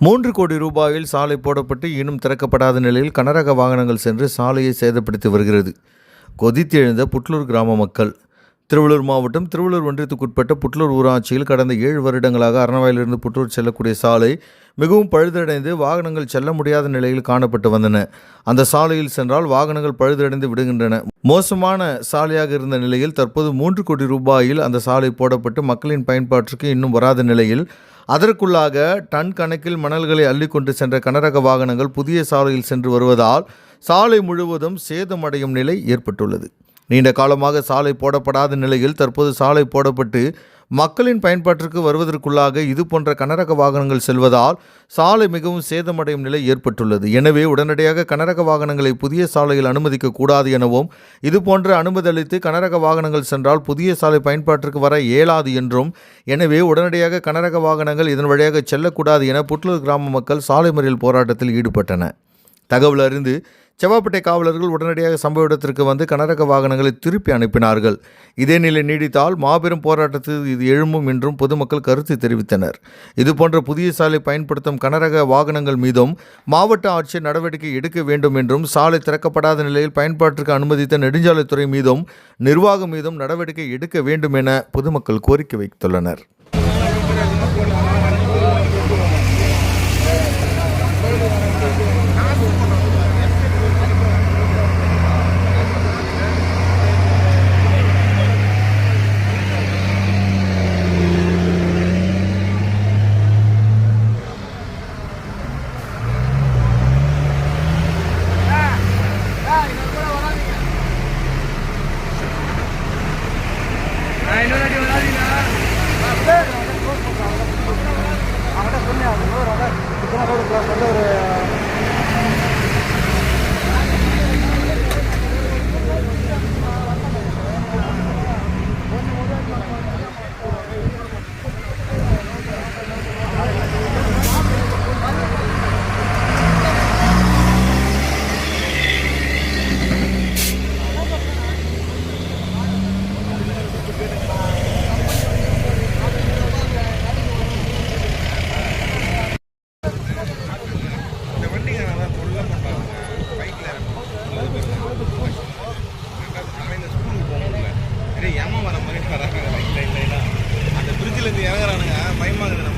மூன்று கோடி ரூபாயில் சாலை போடப்பட்டு இன்னும் திறக்கப்படாத நிலையில் கனரக வாகனங்கள் சென்று சாலையை சேதப்படுத்தி வருகிறது. கொதித்தெழுந்த புட்லூர் கிராம மக்கள் திருவள்ளூர் மாவட்டம் திருவள்ளூர் ஒன்றியத்துக்குட்பட்ட புட்லூர் ஊராட்சியில் கடந்த ஏழு வருடங்களாக அரணவாயிலிருந்து புட்லூர் செல்லக்கூடிய சாலை மிகவும் பழுதடைந்து வாகனங்கள் செல்ல முடியாத நிலையில் காணப்பட்டு வந்தன. அந்த சாலையில் சென்றால் வாகனங்கள் பழுதடைந்து விடுகின்றன. மோசமான சாலையாக இருந்த நிலையில் தற்போது மூன்று கோடி ரூபாயில் அந்த சாலை போடப்பட்டு மக்களின் பயன்பாட்டிற்கு இன்னும் வராத நிலையில் அதற்குள்ளாக டன் கணக்கில் மணல்களை அள்ளிக்கொண்டு சென்ற கனரக வாகனங்கள் புதிய சாலையில் சென்று வருவதால் சாலை முழுவதும் சேதமடையும் நிலை ஏற்பட்டுள்ளது. நீண்ட காலமாக சாலை போடப்படாத நிலையில் தற்போது சாலை போடப்பட்டு மக்களின் பயன்பாட்டிற்கு வருவதற்குள்ளாக இது போன்ற கனரக வாகனங்கள் செல்வதால் சாலை மிகவும் சேதமடையும் நிலை ஏற்பட்டுள்ளது. எனவே உடனடியாக கனரக வாகனங்களை புதிய சாலையில் அனுமதிக்க கூடாது எனவும் இதுபோன்ற அனுமதி அளித்து கனரக வாகனங்கள் சென்றால் புதிய சாலை பயன்பாட்டிற்கு வர இயலாது என்றும் எனவே உடனடியாக கனரக வாகனங்கள் இதன் வழியாக செல்லக்கூடாது என புட்லூர் கிராம மக்கள் சாலை மறியல் போராட்டத்தில் ஈடுபட்டன தகவல் அறிந்து செவ்வாப்பேட்டை காவலர்கள் உடனடியாக சம்பவ இடத்திற்கு வந்து கனரக வாகனங்களை திருப்பி அனுப்பினார்கள். இதே நிலை நீடித்தால் மாபெரும் போராட்டத்தில் இது எழும்பும் என்றும் பொதுமக்கள் கருத்து தெரிவித்தனர். இதுபோன்ற புதிய சாலை பயன்படுத்தும் கனரக வாகனங்கள் மீதும் மாவட்ட ஆட்சியர் நடவடிக்கை எடுக்க வேண்டும் என்றும் சாலை திறக்கப்படாத நிலையில் பயன்பாட்டிற்கு அனுமதித்த நெடுஞ்சாலைத்துறை மீதும் நிர்வாகம் மீதும் நடவடிக்கை எடுக்க வேண்டும் என பொதுமக்கள் கோரிக்கை வைத்துள்ளனர். ஒரு வராங்க லைன் லைன்லாம் அந்த பிரிட்ஜிலேருந்து இறங்குறானுங்க பயமாகுது நம்ம